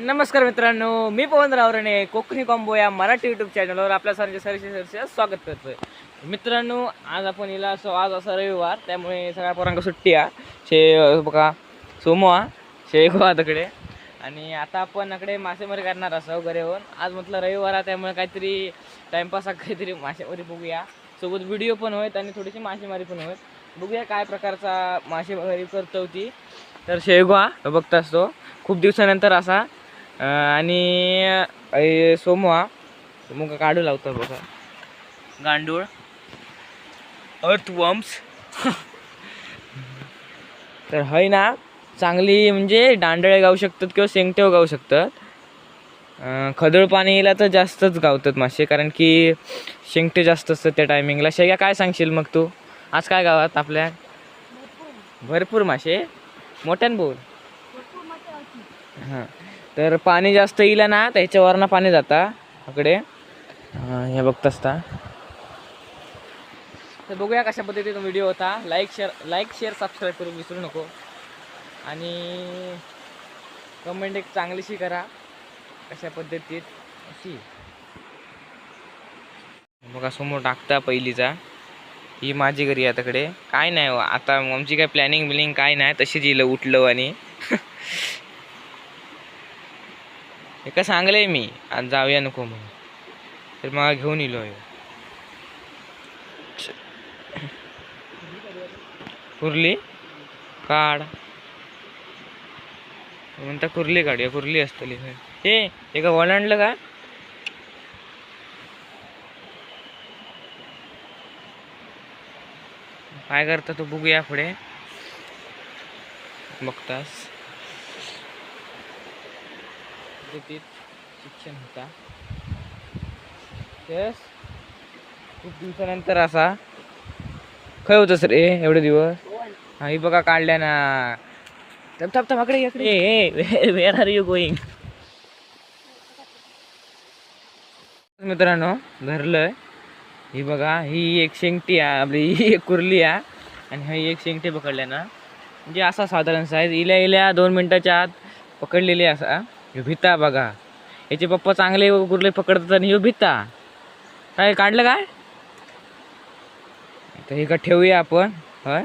नमस्कार मित्रांनो मी पवन रावरणे कोकणी कॉम्बो या मराठी यूट्यूब चॅनलवर आपल्या सर्वांचे सरसे सरसे स्वागत करतोय. मित्रांनो आज आपण हिला असो आज असा रविवार त्यामुळे सगळ्या पोरांका सुट्टी आहे. शे बघा बघा आ शे गोवा तिकडे. आणि आता आपण इकडे मासेमारी करणार असो घरे येऊन आज म्हटलं रविवार आहे त्यामुळे काहीतरी टाइमपास काहीतरी मासेमारी बघूया. सोबत व्हिडिओ पण होत आणि थोडीशी मासेमारी पण होत बघूया काय प्रकारचा मासेमारी करतो ती. तर शेगवा बघता असतो खूप दिवसानंतर असा आणि सोमवा मग काढू लावतो बघा. गांडूळ. अर्थवम्स तर हय ना चांगली म्हणजे दांडळे गावू शकतात किंवा शेंगटेव गावू शकतात. अं, खदळ पाणी येईल तर जास्तच गावतात मासे कारण की शेंगटे जास्त असतात त्या टायमिंगला शेग्या काय सांगशील मग तू? आज काय गावात आपल्या? भरपूर. मासे. मोठ्यान बोल. हां. तर पाणी जास्त येईल ना त्याच्यावरनं पाणी जाता इकडे. हे बघत असता. तर बघूया कशा पद्धतीचा व्हिडिओ होता. Like share like share subscribe करून विसरू नको. आणि कमेंट एक चांगलीशी करा. कशा पद्धतीत? अशी. बघा समोर टाकता पहिलीचा. ही माझी घरी आहे तिकडे काय नाही हो, आता आमची काय प्लॅनिंग बिलिंग काय नाही तशीच इलं उठलं आणि एका सांगले मी आज जाऊया नको म्हणून. तर मग घेऊन येलो आहे. कुर्ली? काढ. म्हणता कुर्ली काढूया कुर्ली असतली. हे एका ओलांडलं का? काय करता तू? बघूया पुढे. बघतास. पद्धतीत शिक्षण होता. तेच खूप दिवसानंतर असा. खय होतस रे एवढे दिवस. हा ही बघा काढल्या ना. थांब थांब थांब अकडे इकडे ए वेअर आर यू गोईंग मित्रांनो धरलंय. ही बघा ही एक शेंगटी आहे आपली ही एक कुर्ली आहे. आणि ही एक शेंगटी पकडल्या ना. म्हणजे असा साधारण साईज इल्या इल्या दोन मिनिटाच्या आत पकडलेली असा. ह्यो भिता बघा. याचे पप्पा चांगले गुरले पकडतात आणि ह्यो भिता काय काढलं काय? तर हे का ठेवूया आपण हय?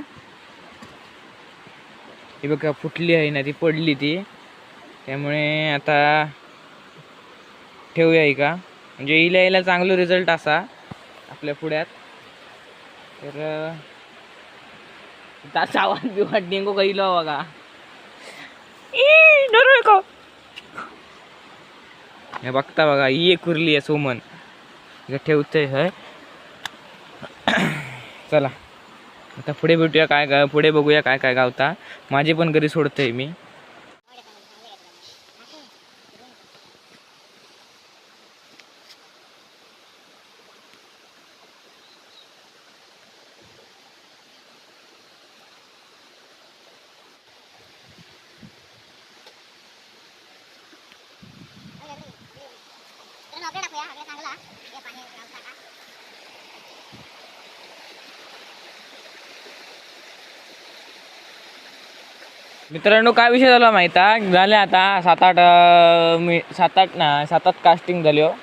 ही बघा फुटली आहे ना ती पडली ती. त्यामुळे आता ठेवूया ही का. म्हणजे इला इला चांगला रिझल्ट असा आपल्या पुढ्यात. तर अं, त्याचा बिवाट डेंगू काही बघा. डरू हे बघता बघा ही एक उरली आहे सोमन. इथं ठेवतंय हय चला. आता पुढे भेटूया काय काय पुढे बघूया काय काय गावता. माझी पण घरी सोडतंय मी. मित्रांनो काय विषय झाला माहिती आहे? झाले आता सात आठ मी सात आठ ना सात आठ कास्टिंग झाल्यो हो.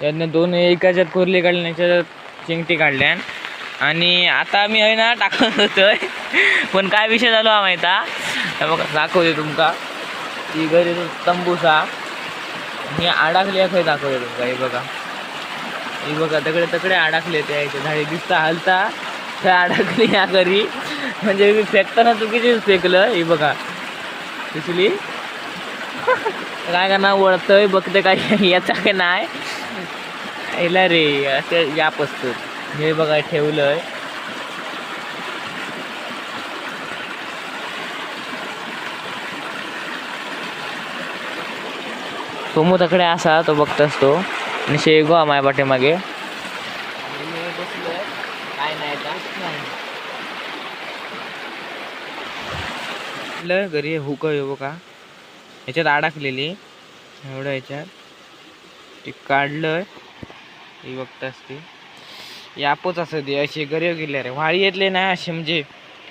त्यातनं दोन एकाच्यात कुर्ली काढल्या याच्यात चिंगटी काढल्या. आणि आता मी आहे ना टाकत होतोय. पण काय विषय झालो हा माहिती बघा दाखवते तुमका. ती घरी तंबूसा हे अडकली खंय दाखवते तुमका हे बघा. हे बघा तकडे तकडे अडकले ते झाडे दिसता हलता ते अडकली या घरी. म्हणजे मी फेकताना चुकीचीच फेकलं. ही बघा. दिसली? काय करणार? वळतोय बघते काय याचा काय नाही याला रे असं याप असतो. हे बघा ठेवलंय. तो तकडे असा तो बघत असतो आणि शेगो माय पाठीमागे. काय नाही घरी हुक येऊ का ह्याच्यात अडकलेली. एवढं ह्याच्यात. ते काढलं ही बघत असते यापच असं ते असे गरीब गेले रे. व्हाळी येतले नाही असे म्हणजे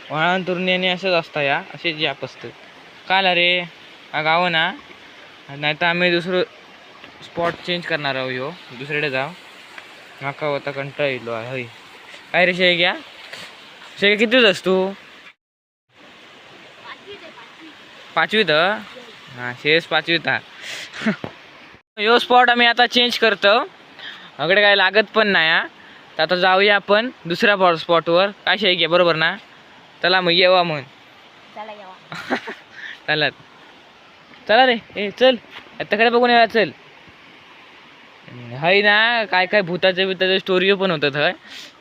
वळण असंच असतं या. असेच याप असतं काल अरे हा गाव ना नाही तर आम्ही दुसरं स्पॉट चेंज करणार आहोत ह्यो. दुसरीकडे जाऊ. माका होता कंटाळ येलो आहे होय. काय रे शेग या शेग किती असतो पाचवीत हां शेस पाचवीत हा ह्यो स्पॉट आम्ही आता चेंज करतो. अकडे काय लागत पण नाही हा. तर आता जाऊया आपण दुसऱ्या पॉ स्पॉटवर काय शेग आहे बरोबर ना? चला मग येवा मग. चला चला रे ए चल. आत्ताकडे बघून येऊया चल. हाय ना काय काय भूताचे बिताचे स्टोरी पण होतात हय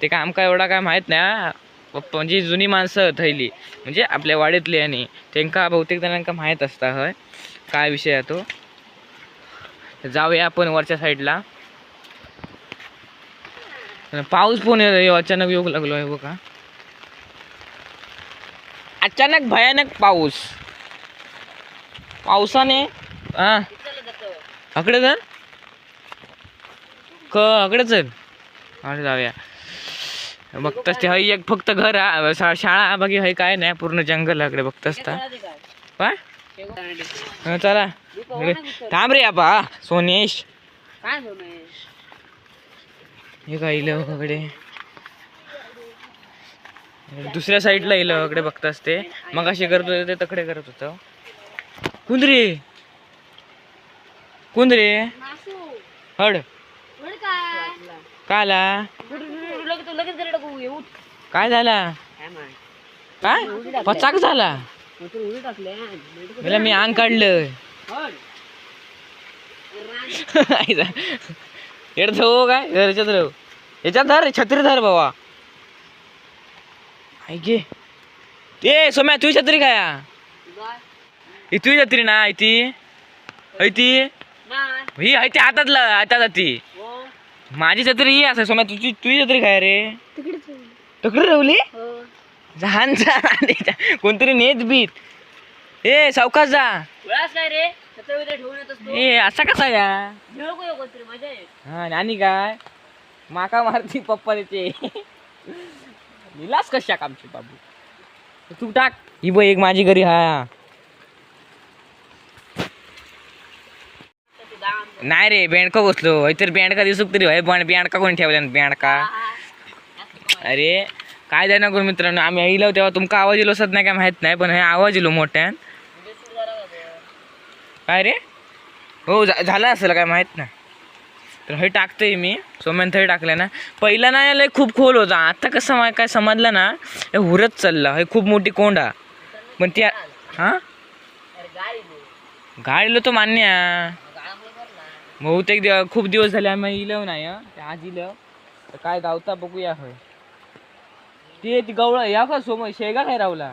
ते काय आमका एवढा काय माहीत नाही म्हणजे जुनी माणसं थैली. म्हणजे आपल्या वाडीतली आणि त्यांका बहुतेक जणांका माहीत असता हय काय विषय आहे तो? जाऊया आपण वरच्या साईडला. पाऊस पण येतो अचानक योग लागलो आहे बघा. अचानक भयानक पाऊस. पावसाने हा. अकडे चल क अकडे चल. अरे जाऊया. बघतास ते हय एक फक्त घर शाळा बाकी हय काय नाही पूर्ण जंगल अकडे बघतास ता काय चला. थांब रे आपा. सोनेश. हे काय इलं दुसऱ्या साईडला इलं अकडे बघतास ते. मग असे करत होते ते तकडे करत होतं. कुंदरे. कुंदरे. हड. वड काय झाला? काय पचाक झाला. मला मी अंग काढलं. हो काय? याच्यात राहू. याच्यात धर छत्री धर बाबा. ऐके ते सोम्या तुझी छत्री काय ही तुझी ना ती है ती. ही आहे ती हातातला हातात ती. माझी छत्री ही असं सोम्या तुझी तुझी छत्री काय रे? तकडे ठेवली. जहान जा कोणतरी नेत बीत. ए सावकाश जा. ए असा कसा या? हा आणि काय? माका मारती पप्पा त्याचे. निलास कशा कामची बाबू? तू टाक. ही बघ एक माझी घरी हा. नाही रे बँडका बसलो तर बँडका दिसू तरी होय पण बँडका कोणी ठेवल्या बँडका? अरे काय द्या नको मित्रांनो आम्ही येलो तेव्हा तुमका आवाज येलो असत नाही काय माहीत नाही पण हे आवाज येलो मोठ्यान. काय रे? हो झालं असेल काय माहीत नाही. तर हे टाकतोय मी सोम्यान थंय टाकलं ना. पहिला ना लय खूप खोल होता आता कसं मा काय समजलं ना हे हुरत चाललं हे खूप मोठी कोंडा. पण त्या हां? गाडीलो तो मान्य. बहुतेक दिव खूप दिवस झाले आम्ही इलं नाही ते आज इलं तर काय गावता बघूया होय ते ती गवळं या का सोम शेगा काय रावला?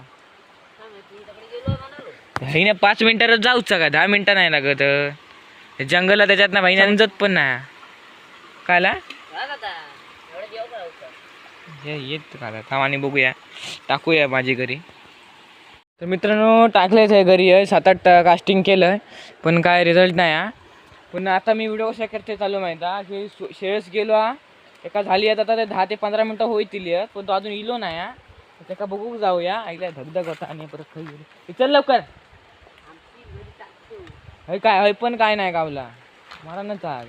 भाईने पाच मिनिटात जाऊच का दहा मिनिटं नाही लागत. जंगल त्याच्यात ना भाई अंजत पण नाही. कायला हे येत काला. थांब आणि बघूया. टाकूया माझी घरी. तर मित्रांनो टाकलेच आहे घरी सात आठ कास्टिंग केलं आहे पण काय रिझल्ट नाही हा. पण आता मी व्हिडिओ कशा करते चालू माहिती आहे की? शेळस गेलो हा. एका झाली आहेत आता ते दहा ते पंधरा मिनटं होईल आहेत, पण तो अजून इलो नाही हा. त्याका बघू जाऊया. ऐकल्या धगधग होता आणि परत खाई चल लवकर. हय काय हय पण काय नाही गावला. मला ना चाल.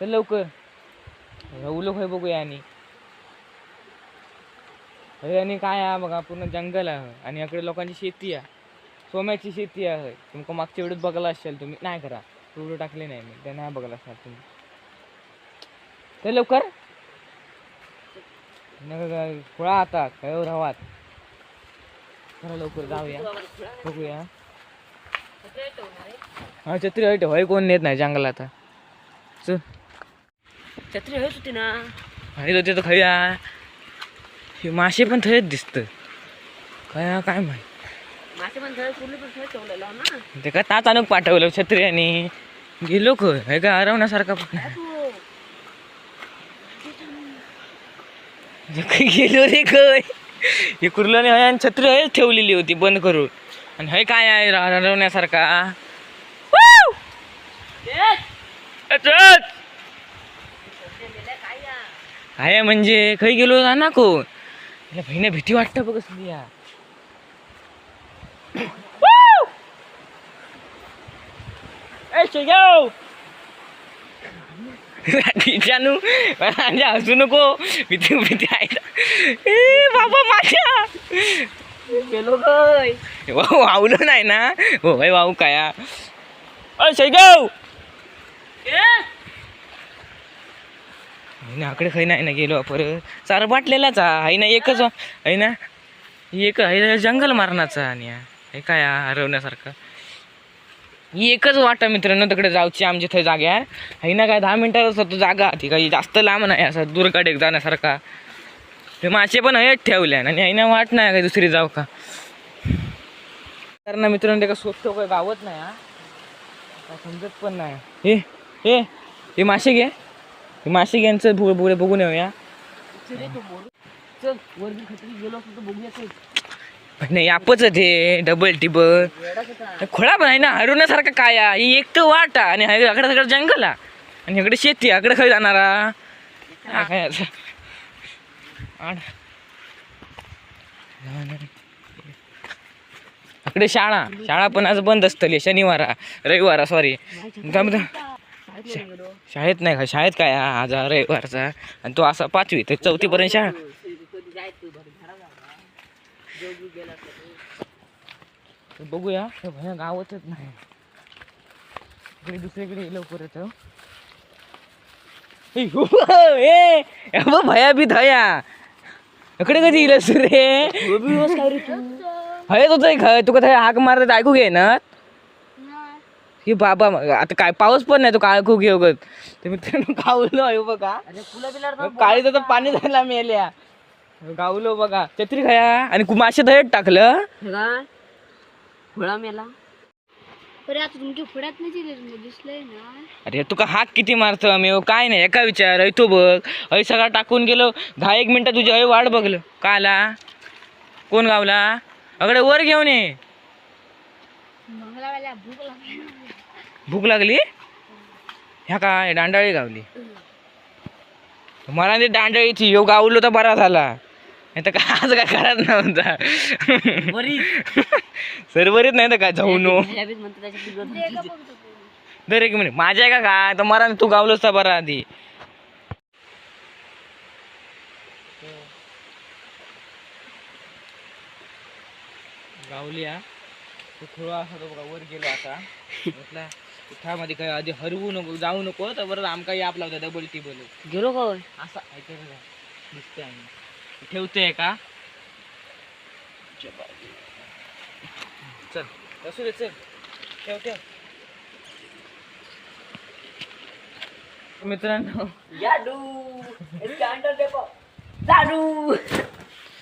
चल लवकर. उलो हय बघूया आणि. हय आणि काय आहे बघा पूर्ण जंगल आहे आणि इकडे लोकांची शेती आहे. सोम्याची शेती आहे तुमका मागच्या वेळेस बघला असेल तुम्ही. नाही करा. व्हिडिओ टाकले नाही मी. ते नाही बघायला असणार तुम्ही. चल लवकर. खुळा आता. काय राहात चला लवकर जाऊया. बघूया. हा छत्री ठेव. हय कोण नेत नाही जंगलात चल. छत्री हयच होती ना. हय तर खया हे मासे पण थंयच दिसतं. काय काय माहिती. ते काय ताच आणून पाठवलं छत्री आणि गेलो खय हे हरवण्यासारखा पण काही गेलो रे खय हे हय आणि छत्री हयच ठेवलेली होती बंद करून. आणि हे काय आहे हरवण्यासारखा? काय म्हणजे खय गेलो ना कोण? याला बहिणी भीती वाटतं बघ कसली या ए शेगाव तिच्यानू माझ्या हसू नको भीती भीती आहे ए बाबा माझ्या गेलो नाही ना हो भाई वाहू काया अ शेगाव आकडे खै नाही ना गेलो परत चार बाटलेलाच आहे ना एकच आहे ना एक आहे जंगल मारण्याचा आणि हे काय हरवण्यासारखं? ही एकच वाटा मित्रांनो तिकडे जाऊची आमच्या थंय जागा आहे. आहे ना काय दहा मिनिटातच होतो जागा ती काही जास्त लांब नाही असं दूरकडे जाण्यासारखा. ते मासे पण आहेत ठेवले आणि आहे ना वाट नाही काय दुसरी जाऊ का? कारण मित्रांनो ते का सोपतो काही गावत नाही हा. समजत पण नाही. हे हे हे मासे घे. हे मासे घ्यांचं भुगडे बघून येऊया. चल चल वरती खत्री गेलो असतो तर बघूया नाही आपच ते डबल टिबल खोळा पण आहे ना हरवण्यासारखा काय आहे? ही एक तर वाटा आणि अकडे सगळं जंगल आहे. आणि इकडे शेती अकडे खाली जाणारा हा, काय असं. इकडे शाळा शाळा पण आज बंद असतली शनिवारा रविवारा सॉरी शाळेत नाही का शाळेत काय आहे? आज रविवारचा आणि तो असा पाचवी तर चौथीपर्यंत शाळा कधी जायचं बरं घरा जागा जेवढी गेला तर तर बघूया हे भया गावातच नाही. इकडे दुसरीकडे लवकर येतो. ए, हो, भया बी धया. इकडे कधी येईल रे? हय तो? घर तुका थंय हाक मारत ऐकू घे ना. ही बाबा आता काय पाऊस पण नाही तो काय ऐकू घे उगत. तर मित्रांनो गावलो आहे बघा. काळी तर पाणी झाला मेल्या गावलो बघा. छत्री खाया. आणि कु- मासे दह्यात टाकलं. काय फुळा मेला. अरे आता तुमच्या फुड्यात नाही दिले दिसलंय ना. अरे तुका हाक किती मारतो आम्ही हो, काय नाही एका विचार. तो बघ. हय सगळा टाकून गेलो. दहा एक मिनिटं तुझी हय वाट बघलं. का आला? कोण गावला? अगडे वर घेऊन ये. भूक लागली. भूक लागली? ह्या काय दांडाळी गावली. मला ते दांडाळीची यो गावलो तर बरा झाला. नाही तर काय आज काय करत नव्हता. बरी सरवरीत नाही तर काय जाऊ नो. दर एक मिनिट माझ्या का काय? तर मला तू गावलोस तर बरा आधी. गावली हा. तो थोडा असा तो बघा वर गेलो आता. म्हटला मध्ये काय आधी हरवू नको जाऊ नको तर बरं आमका याप लावता डबल टिबल गेलो काय असा ऐकत का दिसते आम्ही ठेवतोय का? चल असू दे चल. ठेव ठेव. मित्रांनो. देखो जादू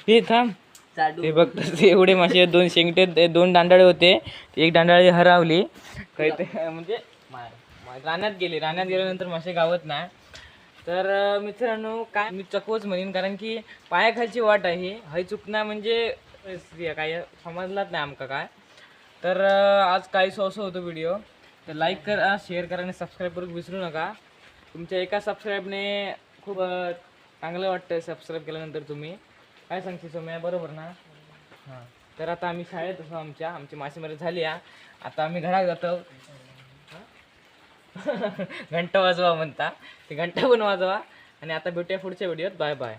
हे थांब. ते बघतात ते एवढे मासे दोन शेंगटे दोन दांडाळे होते. एक दांडाळी हरवली. काही ते म्हणजे रानात गेली. रानात गेल्यानंतर मासे गावत नाही. तर मित्रांनो काय मी चकवच म्हणेन कारण की पायाखालची वाट आहे. हय चुकणं म्हणजे काय समजलाच नाही आमका काय? तर आज काही सो असं होतो व्हिडिओ तर लाईक करा शेअर करा आणि सबस्क्राईब करू विसरू नका. तुमच्या एका सबस्क्राईबने खूप चांगलं वाटतं सबस्क्राईब केल्यानंतर तुम्ही. काय सांगते सोम्या? बरोबर ना? हां. तर आता आम्ही शाळेत असो आमच्या. आमची मासेमारी झाली आता आम्ही घरात जातो. घंटा वाजवा म्हणता. ते घंटा पण वाजवा. आणि आता भेटूया पुढच्या व्हिडिओत. Bye bye.